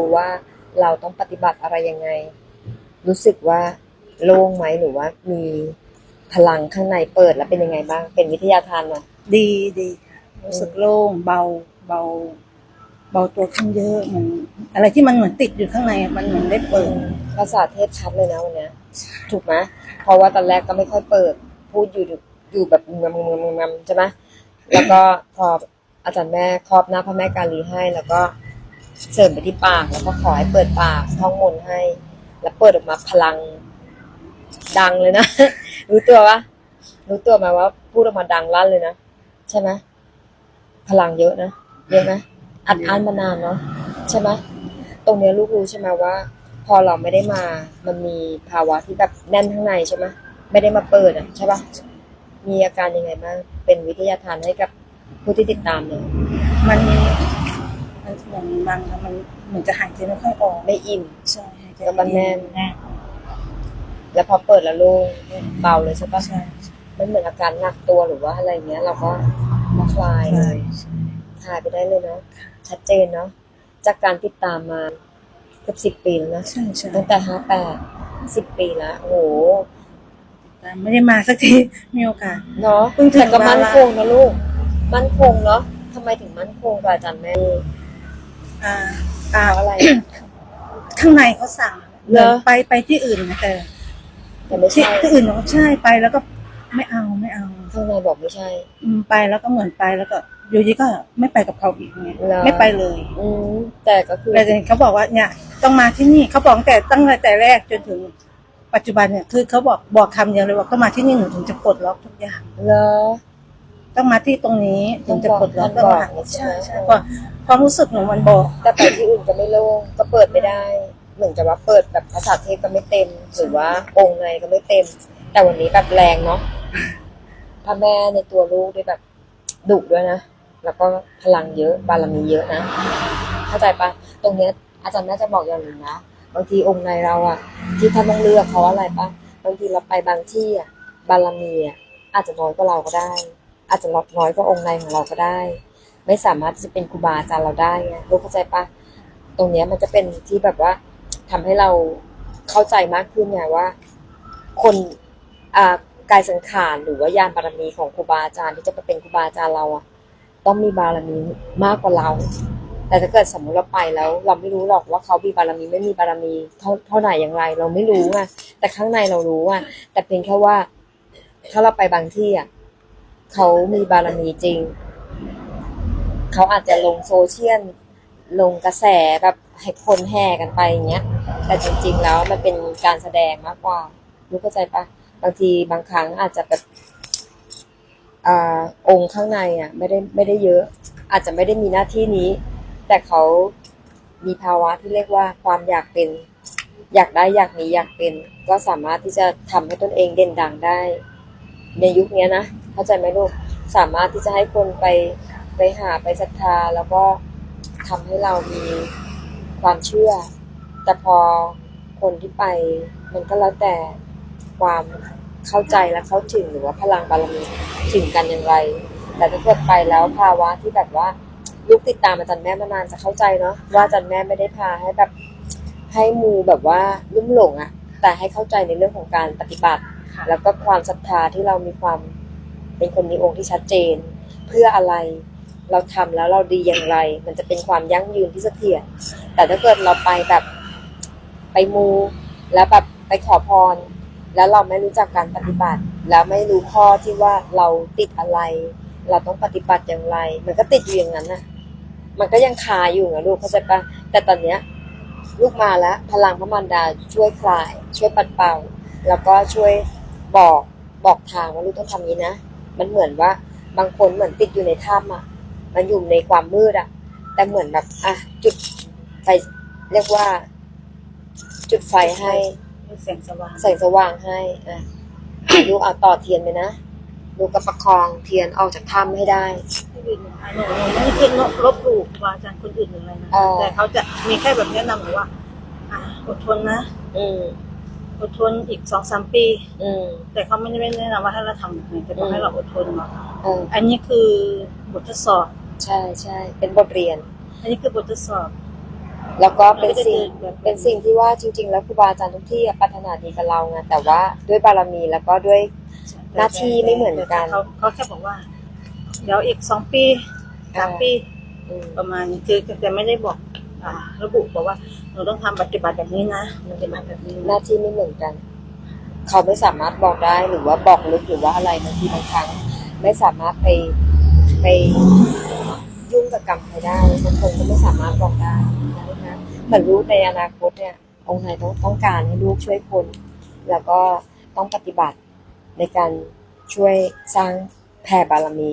รู้ว่าเราต้องปฏิบัติอะไรยังไง รู้สึกว่าโล่งไหมหรือว่ามีพลังข้างในเปิดแล้วเป็นยังไงบ้าง เป็นวิทยาทานหน่อยดีดีค่ะรู้สึกโล่งเบาเบา เบาตัวขึ้นเยอะเหมือนอะไรที่มันเหมือนติดอยู่ข้างในอะมันเหมือนได้เปิดภาษาเทศชัดเลยนะวันเนี้ยถูกไหมเพราะว่าตอนแรกก็ไม่ค่อยเปิด พูดอยู่อยู่แบบงมงมงมใช่ไหมแล้วก็พออาจารย์แม่ครอบหน้าพระแม่กาลีให้แล้วก็ เสริมไปที่ปากแล้วก็ขอให้เปิดปากท่องมนต์ให้ แล้วเปิดออกมาพลังดังเลยนะ รู้ตัววะรู้ตัวไหมว่าพูดออกมาดังลั่นเลยนะ ใช่ไหมพลังเยอะนะเยอะไหมอัดอั้นมานานเนาะใช่ไหมตรงเนี้ยลูกรู้ใช่ไหมว่า พอเราไม่ได้มา มันมีภาวะที่แบบแน่นข้างในใช่ไหมไม่ได้มาเปิดอะใช่ปะมีอาการยังไงบ้างเป็นวิทยาทานให้กับผู้ที่ติดตามเลยมันมัน เหมือนมันมันเหมือนจะหายใจไม่ค่อยออกไม่อิ่มใช่หายใจแล้วมันแน่นแน่นแล้วพอเปิดแล้วโล่งเบาเลยใช่ปะใช่มันเหมือนอาการหนักตัวหรือว่าอะไรเงี้ย เราก็มาคลายเลใช่ยคลายไปได้เลยเนาะชัดเจนเนาะจากการติดตามมาเกือบสิบปีแล้วนะใช่ใช่ตั้งแต่ห้าแปดสิบปีแล้วโอ้โหแต่ไม่ได้มาสักทีมีโอกาสเนาะเพิ่งถึงแต่ก็มั่นวาระคงนะลูก มั่นคงเนาะทำไมถึงมั่นคงกับอาจารย์แม่ อ่าเพราะอะไร ข้างในเขาสั่งเหรอ ไปไปที่อื่นนะแต่แต่ไม่ที่ใช่ที่อื่นเขาใช่ไปแล้วก็ไม่เอาไม่เอา ข้างในบอกไม่ใช่ อืมไปแล้วก็เหมือนไปแล้วก็อยู่ดีก็ไม่ไปกับเขาอีกไงเหรอ ไม่ไปเลยอืมแต่ก็คือแต่เขาบอกว่าเนี่ยต้องมาที่นี่เขาบอกตั้งแต่ตั้งแต่แรกจนถึง ปัจจุบันเนี่ยคือเขาบอกบอกคำเดียวเลยว่าก็มาที่นี่หนูถึงจะปลดล็อกทุกอย่างเลอ ต้องมาที่ตรงนี้ถึงจะปลดล็อกต้องบอกต้องมาใช่ใช่ไหมใช่เพราะความรู้สึกหนูมันบอกแต่ไปที่อื่นก็ไม่โล่งก็เปิดไม่ได้ เหมือนกับว่าเปิดแบบภาษาเทพก็ไม่เต็ม หรือว่าองค์ในก็ไม่เต็ม แต่วันนี้แบบแรงเนาะพระแม่ในตัวลูกด้วยแบบดุด้วยนะ แล้วก็พลังเยอะบารมีเยอะนะ เข้าใจปะตรงเนี้ยอาจารย์น่าจะบอกอย่างหนึ่งนะบางทีองค์ในเราอะที่ท่านต้องเลือกเพราะอะไรปะบางทีเราไปบางที่อะบารมีอะอาจจะน้อยกว่าเราก็ได้ อาจจะลดน้อยกว่าองค์ในของเราก็ได้ ไม่สามารถจะเป็นครูบาอาจารย์เราได้ไงรู้เข้าใจปะตรงเนี้ยมันจะเป็นที่แบบว่าทำให้เราเข้าใจมากขึ้นไงว่า คนอ่ากายสังขารหรือว่ายานบารมีของครูบาอาจารย์ที่จะมาเป็นครูบาอาจารย์เราอะต้องมีบารมีมากกว่าเรา แต่ถ้าเกิดสมมติเราไปแล้ว เราไม่รู้หรอกว่าเขามีบารมีไม่มีบารมีเท่าเท่าไหร่อย่างไร เราไม่รู้อะแต่ข้างในเรารู้อะแต่เพียงแค่ว่า ถ้าเราไปบางที่อะ เขามีบารมีจริง เขาอาจจะลงโซเชียลลงกระแสแบบให้คนแห่กันไปอย่างเงี้ย แต่จริง ๆ แล้วมันเป็นการแสดงมากกว่า รู้เข้าใจปะบางทีบางครั้งอาจจะแบบอองค์ข้างในอะไม่ได้ไม่ได้เยอะ อาจจะไม่ได้มีหน้าที่นี้ แต่เขามีภาวะที่เรียกว่าความอยากเป็น อยากได้อยากมีอยากเป็น ก็สามารถที่จะทำให้ตนเองเด่นดังได้ ในยุคนี้นะ เข้าใจไหมลูก สามารถที่จะให้คนไปไปหาไปศรัทธาแล้วก็ทำให้เรามีความเชื่อ แต่พอคนที่ไปมันก็แล้วแต่ความเข้าใจและเข้าถึงหรือว่าพลังบารมีถึงกันอย่างไร แต่ถ้าเกิดไปแล้วภาวะที่แบบว่าลูกติดตามอาจารย์แม่มานานจะเข้าใจเนาะว่าอาจารย์แม่ไม่ได้พาให้แบบให้มูแบบว่าลุ่มหลงอะแต่ให้เข้าใจในเรื่องของการปฏิบัติ แล้วก็ความศรัทธาที่เรามีความ เป็นคนมีองค์ที่ชัดเจน เพื่ออะไรเราทำแล้วเราดีอย่างไร มันจะเป็นความยั่งยืนที่เสถียรแต่ถ้าเกิดเราไปแบบไปมูแล้วแบบไปขอพร แล้วเราไม่รู้จักการปฏิบัติ แล้วไม่รู้ข้อที่ว่าเราติดอะไร เราต้องปฏิบัติอย่างไร มันก็ติดอยู่อย่างนั้นนะมันก็ยังคาอยู่นะลูกเข้าใจปะแต่ตอนเนี้ยลูกมาแล้วพลังพระมารดาช่วยคลาย ช่วยปัดเป่า แล้วก็ช่วยบอกบอกทางว่าลูกต้องทำนี้นะ มันเหมือนว่า บางคนเหมือนติดอยู่ในถ้ำอะ มันอยู่ในความมืดอะ แต่เหมือนแบบอะจุดไฟเรียกว่า จุดไฟให้แสงสว่างแสงสว่างให้อะลูกเอาต่อเทียนไปนะลูกก็ประคองเทียนออกจากถ้ำให้ได้ที่อื่นหนูหนูหนูไม่ได้คิดลบหลู่ครูบาอาจารย์คนอื่นหรืออะไรนะอ่าแต่เขาจะมีแค่แบบแนะนำหนูว่าอ่าอดทนนะ อืม อดทนอีกสองสามปี อืม แต่เขาไม่ได้แนะนำว่าให้เราทำแบบนี้แต่บอกให้เราอดทนว่าเออ อันนี้คือบททดสอบ ใช่ใช่เป็นบทเรียน อันนี้คือบททดสอบ แล้วก็เป็นสิ่งเราก็จะเดินแบบเป็นสิ่งที่ว่าจริง ๆ แล้วครูบาอาจารย์ทุกที่อะปรารถนาดีกับเราไงแต่ว่าด้วยบารมีแล้วก็ด้วย หน้าที่ไม่เหมือนกัน เขาเขาแค่บอกว่า เดี๋ยวอีกสองปีสามปี อืมประมาณนี้คือแต่ไม่ได้บอกอ่า ระบุบอกว่าหนูต้องทำปฏิบัติแบบนี้นะปฏิบัติแบบนี้หน้าที่ไม่เหมือนกัน เขาไม่สามารถบอกได้หรือว่าบอกลึกหรือว่าอะไรบางทีบางครั้ง ไม่สามารถไปไปยุ่งกับกรรมใครได้บางคนก็ไม่สามารถบอกได้นะคะเหมือนรู้ในอนาคตเนี่ยองค์ไหนต้องต้องการให้ลูกช่วยคน แล้วก็ต้องปฏิบัติในการช่วยสร้างแผ่บารมี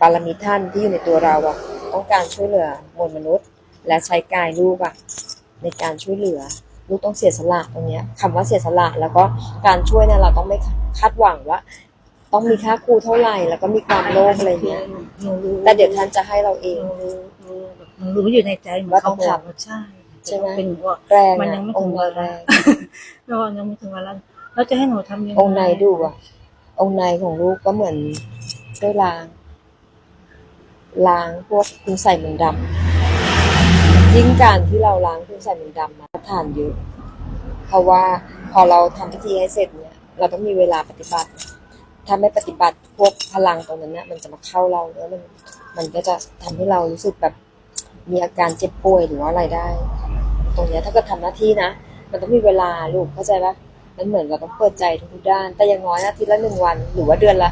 บารมีท่านที่อยู่ในตัวเราอะต้องการช่วยเหลือมวลมนุษย์ และใช้กายลูกอะในการช่วยเหลือ ลูกต้องเสียสละตรงเนี้ยคำว่าเสียสละแล้วก็การช่วยเนี่ยเราต้องไม่คาดหวังว่า ต้องมีค่าครูเท่าไหร่ แล้วก็มีความโลภอะไรเงี้ยหนูรู้แต่เดี๋ยวท่านจะให้เราเอหงนูรู้รู้แบบหนูรู้อยู่ในใจเหมือนว่าต้เขาองบอกทำว่าใช่ใช่ไหมเป็นหนูว่าแรงมันอะยังไม่อถึงงค์เวแรลางแล้วยังไม่ถึงเวลาแล้วจะให้หนูทำยังไงองค์ในดูอะ องค์ในของลูกก็เหมือนช่วยล้างล้างพวกคุณใส่มนต์ดำ ยิ่งการที่เราล้างคุณใส่มนต์ดำมาทานเยอะ เพราะว่าพอเราทำพิธีให้เสร็จเนี่ย เราต้องมีเวลาปฏิบัติ ถ้าไม่ปฏิบัติพวกพลังตรงนั้นเนี่ยมันจะมาเข้าเราแล้วมันมันก็จะทำให้เรารู้สึกแบบมีอาการเจ็บป่วยหรือว่าอะไรได้ ตรงเนี้ยถ้าเกิดทำหน้าที่นะ มันต้องมีเวลาลูกเข้าใจปะมันเหมือนเราต้องเปิดใจทุกด้าน แต่อย่างน้อยอาทิตย์ละหนึ่งวัน หรือว่าเดือนละ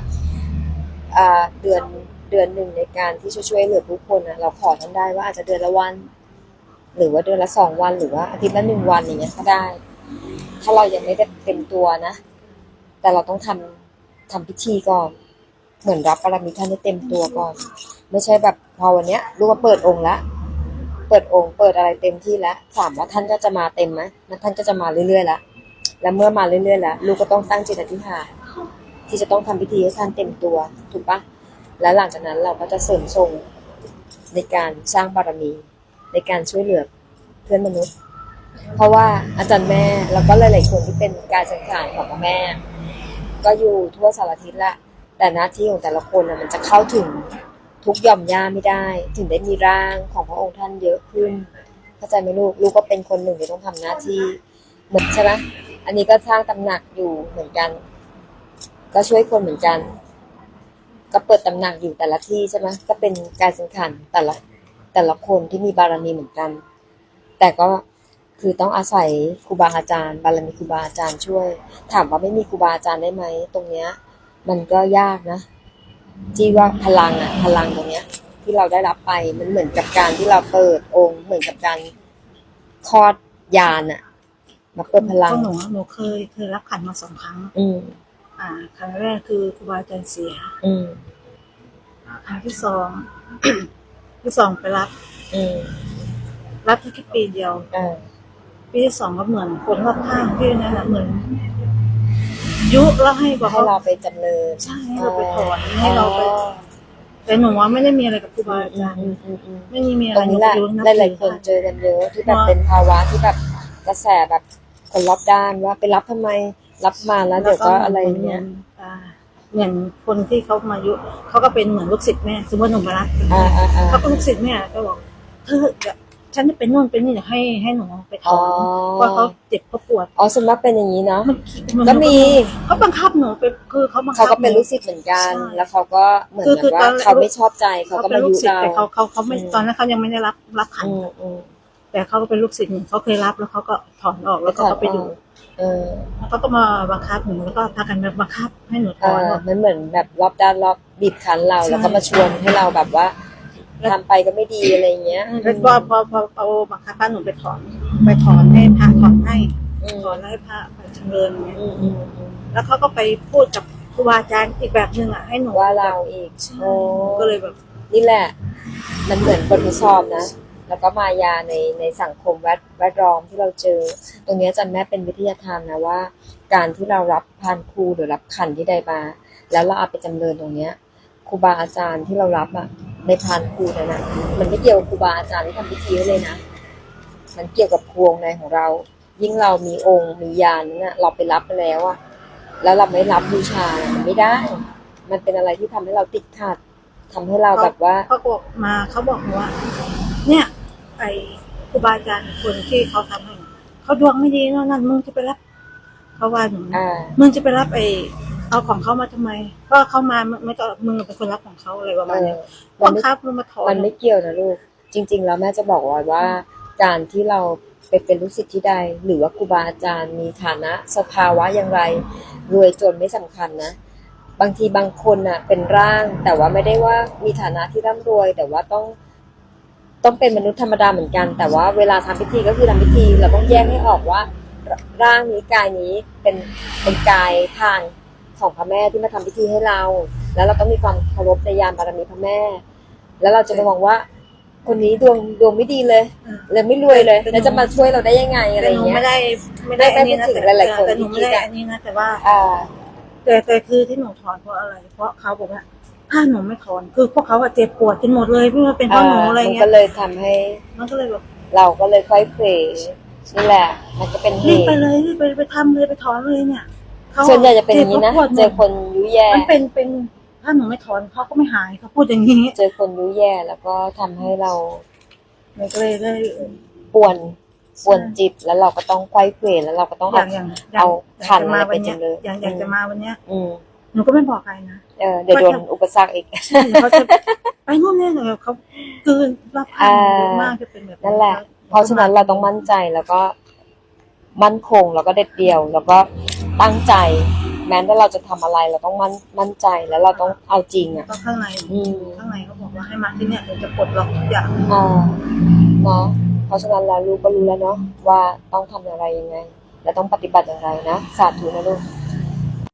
อ่าเดือนเดือนหนึ่งในการที่ช่วยเหลือผู้คนนะเราขอท่านได้ว่าอาจจะเดือนละวัน หรือว่าเดือนละสองวันหรือว่าอาทิตย์ละหนึ่งวันอย่างเงี้ยก็ได้ ถ้าเรายังไม่ได้เต็มตัวนะ แต่เราต้องทำทำพิธีก่อน เหมือนรับบารมีท่านให้เต็มตัวก่อน ไม่ใช่แบบพอวันเนี้ยลูกก็เปิดองค์ละ เปิดองค์เปิดอะไรเต็มที่แล้วถามว่าท่านก็จะมาเต็มไหมแล้วท่านก็จะมาเรื่อยๆแล้วแล้วเมื่อมาเรื่อยๆแล้วลูกก็ต้องตั้งจิตอธิษฐานที่จะต้องทำพิธีให้ท่านเต็มตัวถูกปะแล้วหลังจากนั้นเราก็จะเสริมทรงในการสร้างบารมี ในการช่วยเหลือเพื่อนมนุษย์ เพราะว่าอาจารย์แม่แล้วก็หลาย ๆ คนที่เป็นกายสังขารของพ่อแม่ ก็อยู่ทั่วสารทิศละแต่หน้าที่ของแต่ละคนน่ะมันจะเข้าถึงทุกหย่อมย่าไม่ได้ ถึงได้มีร่างของพระองค์ท่านเยอะขึ้น เข้าใจไหมลูกลูกก็เป็นคนหนึ่งที่ต้องทำหน้าที่เหมือนใช่ไหมอันนี้ก็สร้างตำหนักอยู่เหมือนกัน ก็ช่วยคนเหมือนกัน ก็เปิดตำหนักอยู่แต่ละที่ใช่ไหมก็เป็นกายสังขารแต่ละ แต่ละคนที่มีบารมีเหมือนกัน แต่ก็คือต้องอาศัยครูบาอาจารย์ บารมีครูบาอาจารย์ช่วย ถามว่าไม่มีครูบาอาจารย์ได้ไหมตรงเนี้ย มันก็ยากนะที่ว่าพลังอะพลังตรงเนี้ย ที่เราได้รับไปมันเหมือนกับการที่เราเปิดองค์ เหมือนกับการคลอดยานอะมาเปิดพลังก็หนูหนูเคยเคยรับขันมาสองครั้ง อืมอ่าครั้งแรกคือครูบาอาจารย์เสีย อืมครั้งที่สอง ที่สองไปรับ อืมรับแค่ปีเดียวอ่าปีที่สองก็เหมือนคนรอบข้างที่นั่นนะเหมือน ยุแล้วให้บอกให้เขาเราไปจำเริญใช่ให้เราไปถอนให้เราไป แต่หนูว่าไม่ได้มีอะไรกับครูบาอาจารย์อืมอืมอืม ไม่มีมีอะตไรรงนี้แหละหนูก็หลายๆคนเจอกันเยอะที่แบบเป็นภาวะที่แบบกระแสแบบคนรอบด้านว่าไปรับทำไมรับมาแล้วเดี๋ยวก็อะไรเงี้ย อ่า เหมือนคนที่เขามายุเขาก็เป็นเหมือนลูกศิษย์แม่สมมติหนูมารับอ่าอ่าอ่า เขาก็ลูกศิษย์แม่ก็บอกเธอเดี๋ยวฉันจะเป็นนู่นเป็นนี่เดี๋ยวให้ให้หนูไปถอ๋ออนเพราะเขาเจ็บเขาปวดอ๋อสมมติเป็นอย่างนี้เนาะ มันนก็มี เขาบังคับหนูไปคือเขาบังคับเขาก็เป็นหลูกศิษย์เหมือนกันใช่แล้วเขาก็เหมือนคือแบบคือตอว่านแรกเขาไม่ชอบใจเขาเขาก็เป็นมาลูยุกศิษย์เราแต่เขาเขาเขาไม่อืมตอนนั้นเขายังไม่ได้รับรับขัน อืมอืม แต่เขาก็เป็นลูกศิษย์หนูเขาเคยรับแล้วเขาก็ถอนออกแล้วก็เขาไปดูเออแล้วเขาก็มาบังคับหนูแล้วก็พากันมาบังคับให้หนูถเออนอออกมันเหมือนแบบรอบด้านรอบบีบคั้นเราใช่แล้วก็มาชวนให้เราแบบว่าทำไปก็ไม่ดีอะไรเงี้ยแล้วพอพอพอเอาบังคับพาหนูไปถอน ไปถอนให้พระถอนให้อืมถอนให้พระไปเจริญอย่างเงี้ยอืมอืมอืมแล้วเขาก็ไปพูดกับครูบาอาจารย์อีกแบบหนึ่งอะให้หนูว่าเราอีกใช่โอ้ก็เลยแบบ นี่แหละ มันเหมือนบททดสอบนะ แล้วก็มายาในในสังคมแวดแวดล้อมที่เราเจอ ตรงเนี้ยอาจันแม่เป็นวิทยาทานนะว่า การที่เรารับพานครูหรือรับขันที่ใดมาแล้วเราเอาไปจำเริญตรงเนี้ยครูบาอาจารย์ที่เรารับอะในพานครูนั่นนะมันไม่เกี่ยวกับครูบาอาจารย์ที่ทำพิธีเลยนะมันเกี่ยวกับครูองในของเรา ยิ่งเรามีองค์มียานนั้นนะเราไปรับไปแล้วอะแล้วเราไม่รับบูชานะมันไม่ได้ มันเป็นอะไรที่ทำให้เราติดขัดทำให้เราแบบว่าเขาบอกมาเขาบอกว่า เนี่ยไอครูบาอาจารย์คนที่เขาทำให้เขาดวงไม่ดีเนอะนั่นมึงจะไปรับเขาว่าหนูอ่ามึงจะไปรับไอ้เอาของเขามาทำไม ก็เขามาไม่ไม่ต้องมึงเป็นคนรับของเขาอะไรประมาณเนี้ยเออมับันงไม่คับมึงมาถอนมันไม่เกี่ยวนะลูก จริง ๆ แล้วแม่จะบอกไว้ว่าการที่เราไปเป็นลูกศิษย์ที่ใด หรือว่าครูบาอาจารย์มีฐานะสภาวะอย่างไร รวยจนไม่สำคัญนะ บางทีบางคนน่ะเป็นร่าง แต่ว่าไม่ได้ว่ามีฐานะที่ร่ำรวย แต่ว่าต้อง ต้องเป็นมนุษย์ธรรมดาเหมือนกัน แต่ว่าเวลาทำพิธีก็คือทำพิธีเราต้องแยกให้ออกว่า ร่างนี้กายนี้เป็นเป็นกายทานของพระแม่ที่มาทำพิธีให้เรา แล้วเราต้องมีความเคารพในยานบารมีพระแม่ แล้วเราจะไปมองว่า คนนี้ดวงดวงไม่ดีเลยเลยไม่รวยเลยแล้วจะมาช่วยเราได้ยังไงอะไรแต่อหนูย่างเงี้ยไม่ได้ไม่ได้ไม่อันนี้นะไม่พูดถึงแต่หลายๆคนแต่หนูที่ไม่คิดได้อะอันนี้นะแต่ว่าอ่าแต่แต่คือที่หนูถอนเพราะอะไร เพราะเขาบอกว่า ถ้าหนูไม่ถอนคือพวกเขาอะเจ็บปวดกันหมดเลยไม่ว่าเป็นเพราะหนูอะไรมันเงี้ก็ยเลยทำให้ มันก็เลยแบบเราก็เลยค่อยเผยนี่แหละ มันก็เป็นเหรีบตุไปเลยรีบไปไปทำเลยไปถอนเลยเนี่ยเขาส่วนใหญ่จะเป็นอย่างนี้นะจ็บปวดหมดเจอคนยุแย่มันเป็นเป็นถ้าหนูไม่ถอนเขาก็ไม่หายเขาพูดอย่างนี้เจอคนยุแย่แล้วก็ทำให้เรามันก็เลยได้ป่วนป่วนจิตแล้วเราก็ต้องไขว้เขวแล้วเราก็ต้องอเอาย่างอย่างเอาย่งขันจะมาอะไรไปวันเนี้ยจังเลย อย่างอยากจะมาวันเนี้ยอืม หนูก็ไม่บอกใครนะเออเดี๋ยวโดนอุปสรรคอีกเขาจะไปนู่นนี่หนูเขาคือรับผ่านเยอะมากจะเป็นแบบนั่นแหละ เพราะฉะนั้นเราต้องมั่นใจแล้วก็มั่นคงแล้วก็เด็ดเดี่ยว แล้วก็ตั้งใจ แม้ว่าเราจะทำอะไรเราต้องมั่นมั่นใจแล้วเราต้องเอาจริงอะก็ข้างในอืมข้างในเขาบอกว่าให้มาที่เนี่ยเดี๋ยวจะปลดล็อกทุกอย่างอ่าเนาะเพราะฉะนั้นแล้วลูกก็รู้แล้วเนาะว่าต้องทำอะไรยังไง และต้องปฏิบัติอย่างไรนะสาธุนะลูก